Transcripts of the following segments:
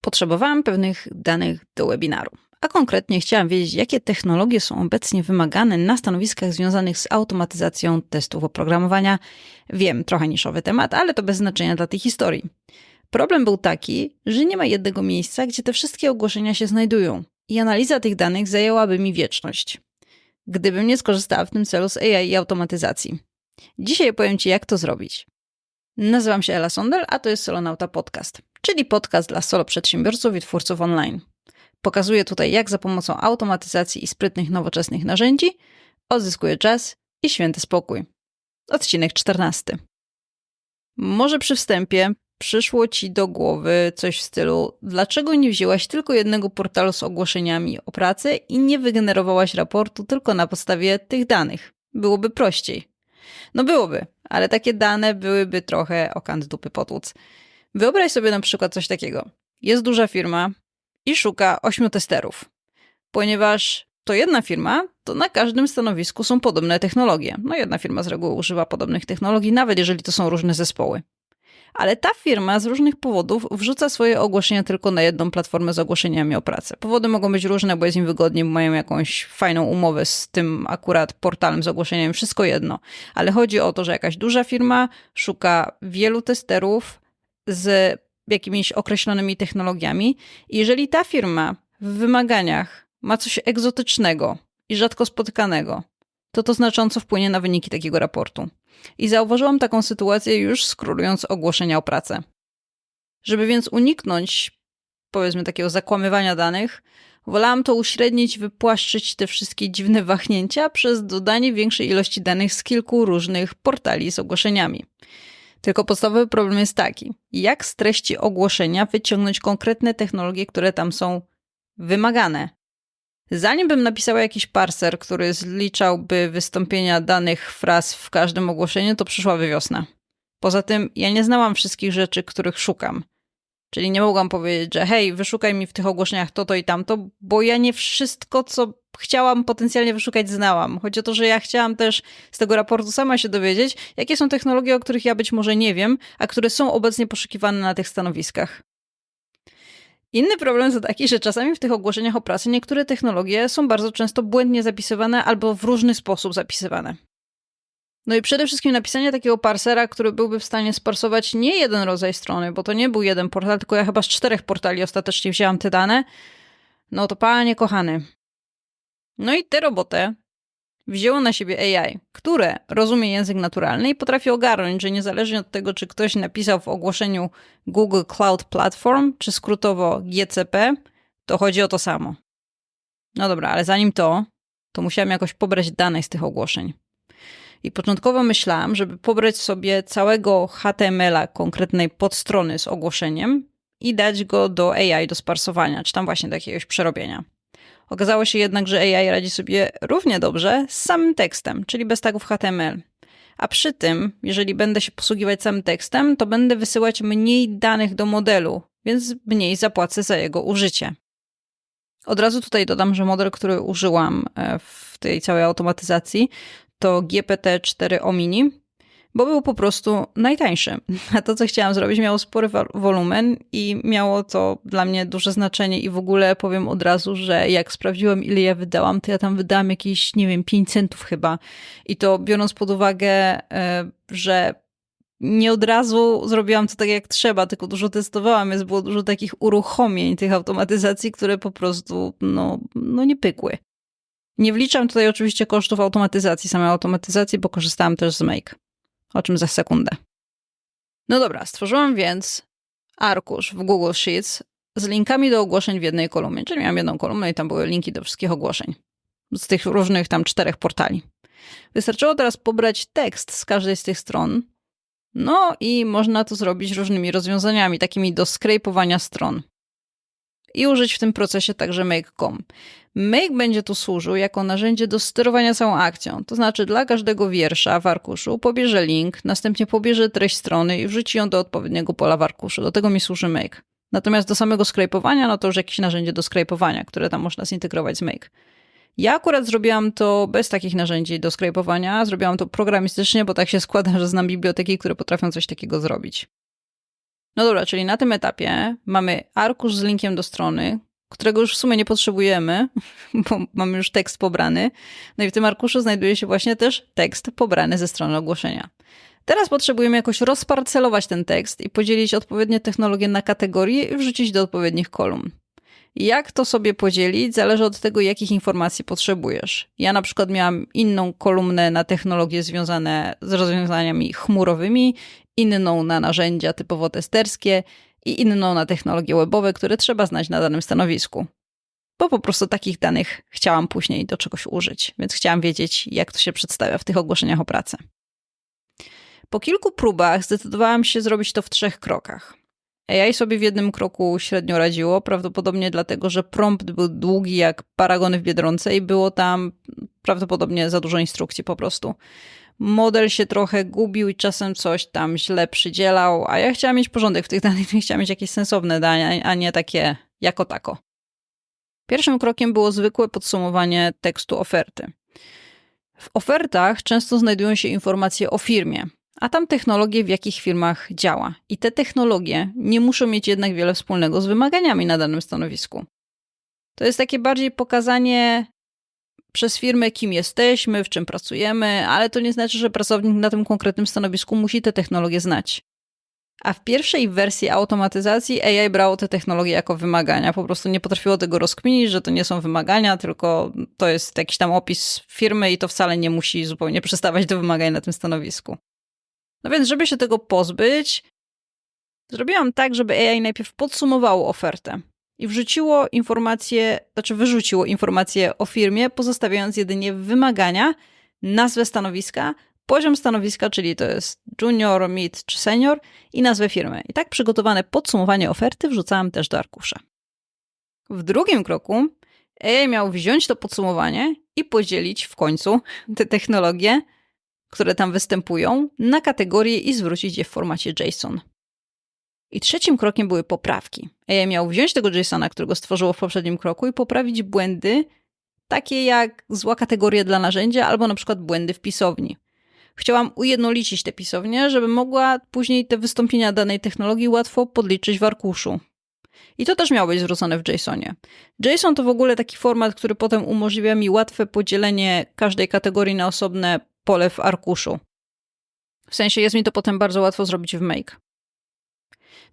Potrzebowałam pewnych danych do webinaru. A konkretnie chciałam wiedzieć, jakie technologie są obecnie wymagane na stanowiskach związanych z automatyzacją testów oprogramowania. Wiem, trochę niszowy temat, ale to bez znaczenia dla tej historii. Problem był taki, że nie ma jednego miejsca, gdzie te wszystkie ogłoszenia się znajdują i analiza tych danych zajęłaby mi wieczność. Gdybym nie skorzystała w tym celu z AI i automatyzacji. Dzisiaj opowiem Ci, jak to zrobić. Nazywam się Ela Sondel, a to jest Solonauta Podcast, czyli podcast dla solo przedsiębiorców i twórców online. Pokazuję tutaj, jak za pomocą automatyzacji i sprytnych, nowoczesnych narzędzi odzyskuję czas i święty spokój. Odcinek 14. Może przy wstępie przyszło ci do głowy coś w stylu: dlaczego nie wzięłaś tylko jednego portalu z ogłoszeniami o pracę i nie wygenerowałaś raportu tylko na podstawie tych danych? Byłoby prościej. No byłoby, ale takie dane byłyby trochę okant dupy potłuc. Wyobraź sobie na przykład coś takiego. Jest duża firma i szuka ośmiu testerów. Ponieważ to jedna firma, to na każdym stanowisku są podobne technologie. No jedna firma z reguły używa podobnych technologii, nawet jeżeli to są różne zespoły. Ale ta firma z różnych powodów wrzuca swoje ogłoszenia tylko na jedną platformę z ogłoszeniami o pracę. Powody mogą być różne, bo jest im wygodniej, bo mają jakąś fajną umowę z tym akurat portalem z ogłoszeniami, wszystko jedno. Ale chodzi o to, że jakaś duża firma szuka wielu testerów z jakimiś określonymi technologiami. I jeżeli ta firma w wymaganiach ma coś egzotycznego i rzadko spotykanego, to to znacząco wpłynie na wyniki takiego raportu. I zauważyłam taką sytuację już skrólując ogłoszenia o pracę. Żeby więc uniknąć, powiedzmy, takiego zakłamywania danych, wolałam to uśrednić, wypłaszczyć te wszystkie dziwne wahnięcia przez dodanie większej ilości danych z kilku różnych portali z ogłoszeniami. Tylko podstawowy problem jest taki: jak z treści ogłoszenia wyciągnąć konkretne technologie, które tam są wymagane? Zanim bym napisała jakiś parser, który zliczałby wystąpienia danych fraz w każdym ogłoszeniu, to przyszłaby wiosna. Poza tym ja nie znałam wszystkich rzeczy, których szukam. Czyli nie mogłam powiedzieć, że hej, wyszukaj mi w tych ogłoszeniach to, to i tamto, bo ja nie wszystko, co chciałam potencjalnie wyszukać, znałam. Chodzi o to, że ja chciałam też z tego raportu sama się dowiedzieć, jakie są technologie, o których ja być może nie wiem, a które są obecnie poszukiwane na tych stanowiskach. Inny problem to taki, że czasami w tych ogłoszeniach o pracy niektóre technologie są bardzo często błędnie zapisywane albo w różny sposób zapisywane. No i przede wszystkim napisanie takiego parsera, który byłby w stanie sparsować nie jeden rodzaj strony, bo to nie był jeden portal, tylko ja chyba z czterech portali ostatecznie wzięłam te dane. No to panie kochany. No i tę robotę wzięło na siebie AI, które rozumie język naturalny i potrafi ogarnąć, że niezależnie od tego, czy ktoś napisał w ogłoszeniu Google Cloud Platform, czy skrótowo GCP, to chodzi o to samo. No dobra, ale zanim to, to musiałam jakoś pobrać dane z tych ogłoszeń. I początkowo myślałam, żeby pobrać sobie całego HTML-a konkretnej podstrony z ogłoszeniem i dać go do AI do sparsowania, czy tam właśnie do jakiegoś przerobienia. Okazało się jednak, że AI radzi sobie równie dobrze z samym tekstem, czyli bez tagów HTML. A przy tym, jeżeli będę się posługiwać samym tekstem, to będę wysyłać mniej danych do modelu, więc mniej zapłacę za jego użycie. Od razu tutaj dodam, że model, który użyłam e, w tej całej automatyzacji, to GPT-4 Omini, bo był po prostu najtańszy. A to, co chciałam zrobić, miało spory wolumen i miało to dla mnie duże znaczenie. I w ogóle powiem od razu, że jak sprawdziłam, ile ja wydałam, to ja tam wydałam jakieś, nie wiem, 5 centów chyba. I to biorąc pod uwagę, e, że nie od razu zrobiłam to tak jak trzeba, tylko dużo testowałam, więc było dużo takich uruchomień tych automatyzacji, które po prostu no, no nie pykły. Nie wliczam tutaj oczywiście kosztów automatyzacji, samej automatyzacji, bo korzystałam też z Make o czym za sekundę. No dobra, stworzyłam więc arkusz w Google Sheets z linkami do ogłoszeń w jednej kolumnie, czyli miałam jedną kolumnę i tam były linki do wszystkich ogłoszeń z tych różnych tam czterech portali. Wystarczyło teraz pobrać tekst z każdej z tych stron, no i można to zrobić różnymi rozwiązaniami, takimi do skrejpowania stron i użyć w tym procesie także make.com. Make będzie tu służył jako narzędzie do sterowania całą akcją, to znaczy dla każdego wiersza w arkuszu pobierze link, następnie pobierze treść strony i wrzuci ją do odpowiedniego pola w arkuszu. Do tego mi służy Make. Natomiast do samego skrypowania, no to już jakieś narzędzie do skrypowania, które tam można zintegrować z Make. Ja akurat zrobiłam to bez takich narzędzi do skrypowania, zrobiłam to programistycznie, bo tak się składa, że znam biblioteki, które potrafią coś takiego zrobić. No dobra, czyli na tym etapie mamy arkusz z linkiem do strony, którego już w sumie nie potrzebujemy, bo mamy już tekst pobrany. No i w tym arkuszu znajduje się właśnie też tekst pobrany ze strony ogłoszenia. Teraz potrzebujemy jakoś rozparcelować ten tekst i podzielić odpowiednie technologie na kategorie i wrzucić do odpowiednich kolumn. Jak to sobie podzielić, zależy od tego, jakich informacji potrzebujesz. Ja na przykład miałam inną kolumnę na technologie związane z rozwiązaniami chmurowymi, inną na narzędzia typowo testerskie i inną na technologie webowe, które trzeba znać na danym stanowisku. Bo po prostu takich danych chciałam później do czegoś użyć, więc chciałam wiedzieć, jak to się przedstawia w tych ogłoszeniach o pracę. Po kilku próbach zdecydowałam się zrobić to w trzech krokach. AI sobie w jednym kroku średnio radziło, prawdopodobnie dlatego, że prompt był długi jak paragony w Biedronce i było tam prawdopodobnie za dużo instrukcji po prostu. Model się trochę gubił i czasem coś tam źle przydzielał, a ja chciałam mieć porządek w tych danych, chciałam mieć jakieś sensowne dane, a nie takie jako tako. Pierwszym krokiem było zwykłe podsumowanie tekstu oferty. W ofertach często znajdują się informacje o firmie, a tam technologie w jakich firmach działa. I te technologie nie muszą mieć jednak wiele wspólnego z wymaganiami na danym stanowisku. To jest takie bardziej pokazanie przez firmę, kim jesteśmy, w czym pracujemy, ale to nie znaczy, że pracownik na tym konkretnym stanowisku musi te technologie znać. A w pierwszej wersji automatyzacji AI brało te technologie jako wymagania. Po prostu nie potrafiło tego rozkminić, że to nie są wymagania, tylko to jest jakiś tam opis firmy i to wcale nie musi zupełnie przystawać do wymagań na tym stanowisku. No więc, żeby się tego pozbyć, zrobiłam tak, żeby AI najpierw podsumowało ofertę i wrzuciło informacje, znaczy wyrzuciło informacje o firmie, pozostawiając jedynie wymagania, nazwę stanowiska, poziom stanowiska, czyli to jest junior, mid czy senior i nazwę firmy. I tak przygotowane podsumowanie oferty wrzucałam też do arkusza. W drugim kroku AI miał wziąć to podsumowanie i podzielić w końcu te technologie które tam występują, na kategorie i zwrócić je w formacie JSON. I trzecim krokiem były poprawki. AI miał wziąć tego JSONa, którego stworzyło w poprzednim kroku i poprawić błędy, takie jak zła kategoria dla narzędzia albo na przykład błędy w pisowni. Chciałam ujednolicić te pisownie, żeby mogła później te wystąpienia danej technologii łatwo podliczyć w arkuszu. I to też miało być zwrócone w JSONie. JSON to w ogóle taki format, który potem umożliwia mi łatwe podzielenie każdej kategorii na osobne pole w arkuszu. W sensie jest mi to potem bardzo łatwo zrobić w Make.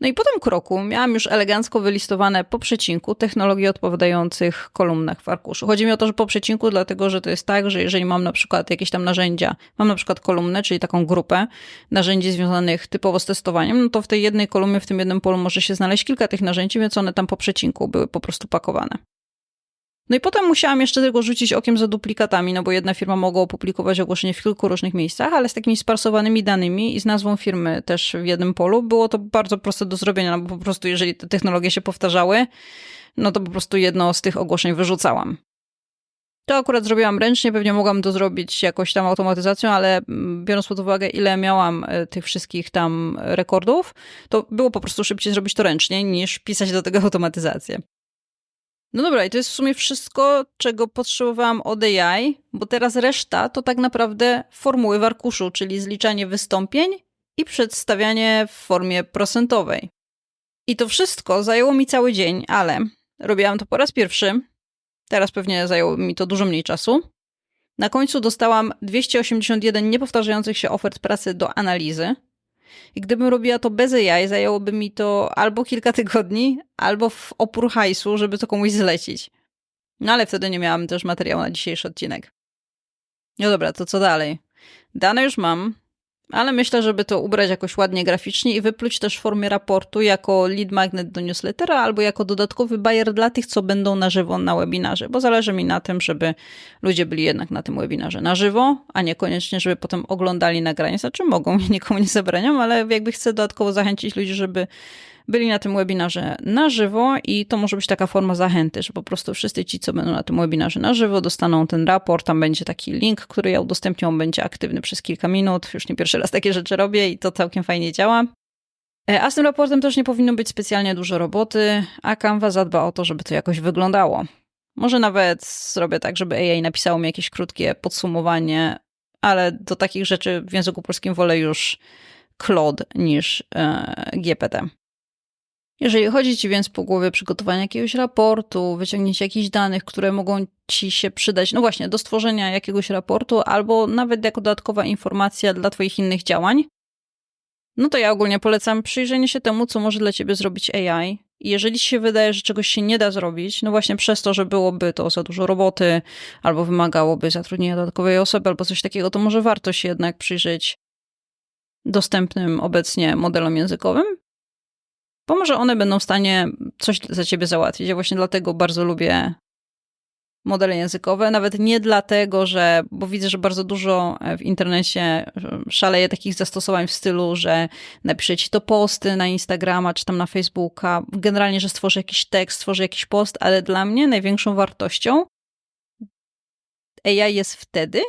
No i po tym kroku miałam już elegancko wylistowane po przecinku technologie odpowiadających kolumnach w arkuszu. Chodzi mi o to, że po przecinku, dlatego że to jest tak, że jeżeli mam na przykład jakieś tam narzędzia, mam na przykład kolumnę, czyli taką grupę narzędzi związanych typowo z testowaniem, no to w tej jednej kolumnie, w tym jednym polu może się znaleźć kilka tych narzędzi, więc one tam po przecinku były po prostu pakowane. No i potem musiałam jeszcze tylko rzucić okiem za duplikatami, no bo jedna firma mogła opublikować ogłoszenie w kilku różnych miejscach, ale z takimi sparsowanymi danymi i z nazwą firmy też w jednym polu było to bardzo proste do zrobienia, no bo po prostu jeżeli te technologie się powtarzały, no to po prostu jedno z tych ogłoszeń wyrzucałam. To akurat zrobiłam ręcznie, pewnie mogłam to zrobić jakoś tam automatyzacją, ale mm, biorąc pod uwagę, ile miałam e, tych wszystkich tam rekordów, to było po prostu szybciej zrobić to ręcznie, niż pisać do tego automatyzację. No dobra, i to jest w sumie wszystko, czego potrzebowałam od AI, bo teraz reszta to tak naprawdę formuły w arkuszu, czyli zliczanie wystąpień i przedstawianie w formie procentowej. I to wszystko zajęło mi cały dzień, ale robiłam to po raz pierwszy. Teraz pewnie zajęło mi to dużo mniej czasu. Na końcu dostałam 281 niepowtarzających się ofert pracy do analizy, i gdybym robiła to bez AI, zajęłoby mi to albo kilka tygodni, albo w opór hajsu, żeby to komuś zlecić. No ale wtedy nie miałam też materiału na dzisiejszy odcinek. No dobra, to co dalej? Dane już mam, ale myślę, żeby to ubrać jakoś ładnie graficznie i wypluć też w formie raportu jako lead magnet do newslettera albo jako dodatkowy bajer dla tych, co będą na żywo na webinarze, bo zależy mi na tym, żeby ludzie byli jednak na tym webinarze na żywo, a niekoniecznie, żeby potem oglądali nagranie. Znaczy mogą, nikomu nie zabraniam, ale jakby chcę dodatkowo zachęcić ludzi, żeby byli na tym webinarze na żywo i to może być taka forma zachęty, że po prostu wszyscy ci, co będą na tym webinarze na żywo, dostaną ten raport, tam będzie taki link, który ja udostępnię, on będzie aktywny przez kilka minut, już nie pierwszy raz takie rzeczy robię i to całkiem fajnie działa. E, a z tym raportem też nie powinno być specjalnie dużo roboty, a Canva zadba o to, żeby to jakoś wyglądało. Może nawet zrobię tak, żeby AI napisało mi jakieś krótkie podsumowanie, ale do takich rzeczy w języku polskim wolę już Claude niż e, GPT. Jeżeli chodzi ci więc po głowie przygotowanie jakiegoś raportu, wyciągnięcie jakichś danych, które mogą ci się przydać, no właśnie, do stworzenia jakiegoś raportu, albo nawet jako dodatkowa informacja dla twoich innych działań, no to ja ogólnie polecam przyjrzenie się temu, co może dla ciebie zrobić AI. Jeżeli ci się wydaje, że czegoś się nie da zrobić, no właśnie przez to, że byłoby to za dużo roboty, albo wymagałoby zatrudnienia dodatkowej osoby, albo coś takiego, to może warto się jednak przyjrzeć dostępnym obecnie modelom językowym, bo może one będą w stanie coś za ciebie załatwić. Ja właśnie dlatego bardzo lubię modele językowe, nawet nie dlatego, że, bo widzę, że bardzo dużo w internecie szaleje takich zastosowań w stylu, że napiszę ci to posty na Instagrama czy tam na Facebooka, generalnie, że stworzę jakiś tekst, stworzę jakiś post, ale dla mnie największą wartością AI jest wtedy,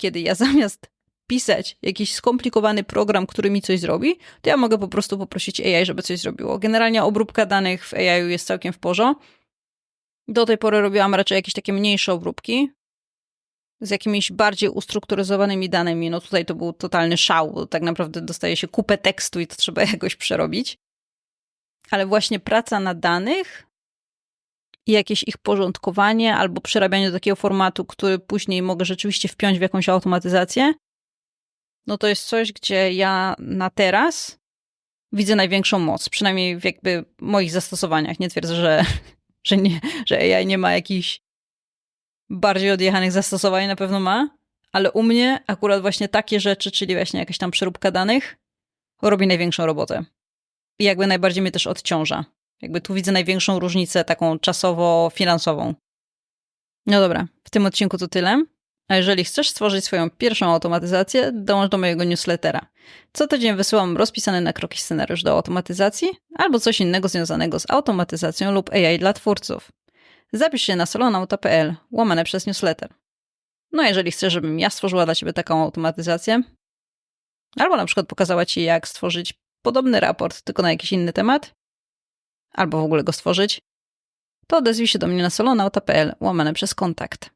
kiedy ja zamiast pisać jakiś skomplikowany program, który mi coś zrobi, to ja mogę po prostu poprosić AI, żeby coś zrobiło. Generalnie obróbka danych w AI jest całkiem w porządku. Do tej pory robiłam raczej jakieś takie mniejsze obróbki z jakimiś bardziej ustrukturyzowanymi danymi. No tutaj to był totalny szał, bo tak naprawdę dostaje się kupę tekstu i to trzeba jakoś przerobić. Ale właśnie praca na danych i jakieś ich porządkowanie albo przerabianie do takiego formatu, który później mogę rzeczywiście wpiąć w jakąś automatyzację, no to jest coś, gdzie ja na teraz widzę największą moc, przynajmniej w jakby moich zastosowaniach. Nie twierdzę, że, że, nie, że AI nie ma jakichś bardziej odjechanych zastosowań, na pewno ma, ale u mnie akurat właśnie takie rzeczy, czyli właśnie jakaś tam przeróbka danych, robi największą robotę. I jakby najbardziej mnie też odciąża. Jakby tu widzę największą różnicę taką czasowo-finansową. No dobra, w tym odcinku to tyle. A jeżeli chcesz stworzyć swoją pierwszą automatyzację, dołącz do mojego newslettera. Co tydzień wysyłam rozpisany na kroki scenariusz do automatyzacji albo coś innego związanego z automatyzacją lub AI dla twórców. Zapisz się na solonauta.pl, łamane przez newsletter. No a jeżeli chcesz, żebym ja stworzyła dla Ciebie taką automatyzację, albo na przykład pokazała Ci, jak stworzyć podobny raport, tylko na jakiś inny temat, albo w ogóle go stworzyć, to odezwij się do mnie na solonauta.pl, łamane przez kontakt.